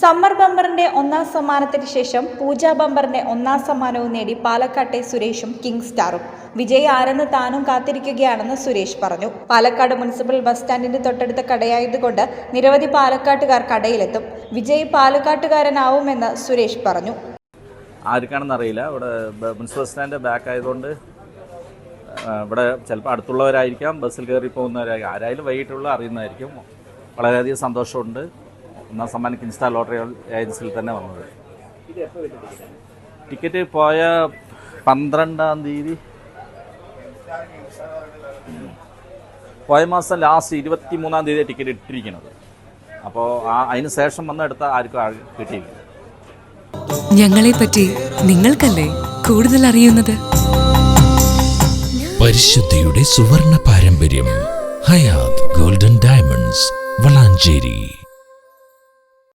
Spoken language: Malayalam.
സമ്മർ ബംബറിന്റെ ഒന്നാം സമ്മാനത്തിന് ശേഷം പൂജ ബമ്പറിന്റെ ഒന്നാം സമ്മാനവും നേടി പാലക്കാട്ടെ സുരേഷും കിങ് സ്റ്റാറും. വിജയ് ആരെന്ന് താനും കാത്തിരിക്കുകയാണെന്ന് സുരേഷ് പറഞ്ഞു. പാലക്കാട് മുനിസിപ്പൽ ബസ് സ്റ്റാൻഡിന്റെ തൊട്ടടുത്ത കടയായതുകൊണ്ട് നിരവധി പാലക്കാട്ടുകാർ കടയിലെത്തും. വിജയ് പാലക്കാട്ടുകാരനാവുമെന്ന് സുരേഷ് പറഞ്ഞു. ആർക്കാണെന്ന് അറിയില്ല ഇവിടെ മുനിസിപ്പൽ സ്റ്റാൻഡ് ബാക്ക് ആയതുകൊണ്ട് ഇവിടെ ചിലപ്പോൾ അടുത്തുള്ളവരായിരിക്കാം ബസ്സിൽ കയറി പോകുന്നവരായിരിക്കും. ആരായാലും വൈകിട്ടുള്ള അറിയുന്നതായിരിക്കും. വളരെയധികം സന്തോഷമുണ്ട്. ഒന്നാം സമ്മാനം കിൻസ്റ്റാർ ലോട്ടറി ഏജൻസിയിൽ തന്നെ വന്നത്. ടിക്കറ്റ് പോയ പന്ത്രണ്ടാം തീയതി. പോയ മാസം ലാസ്റ്റ് ഇരുപത്തി മൂന്നാം തീയതി ടിക്കറ്റ് ഇട്ടിരിക്കുന്നത്. അപ്പോൾ ആ അതിന് ശേഷം വന്നെടുത്ത ആർക്കും കിട്ടിയില്ല. ഞങ്ങളെ പറ്റി നിങ്ങൾക്കല്ലേ കൂടുതൽ അറിയുന്നത്? പരിശുദ്ധിയുടെ സുവർണ പാരമ്പര്യം ഹയാത് ഗോൾഡൻ ഡയമണ്ട്സ് വളാഞ്ചേരി.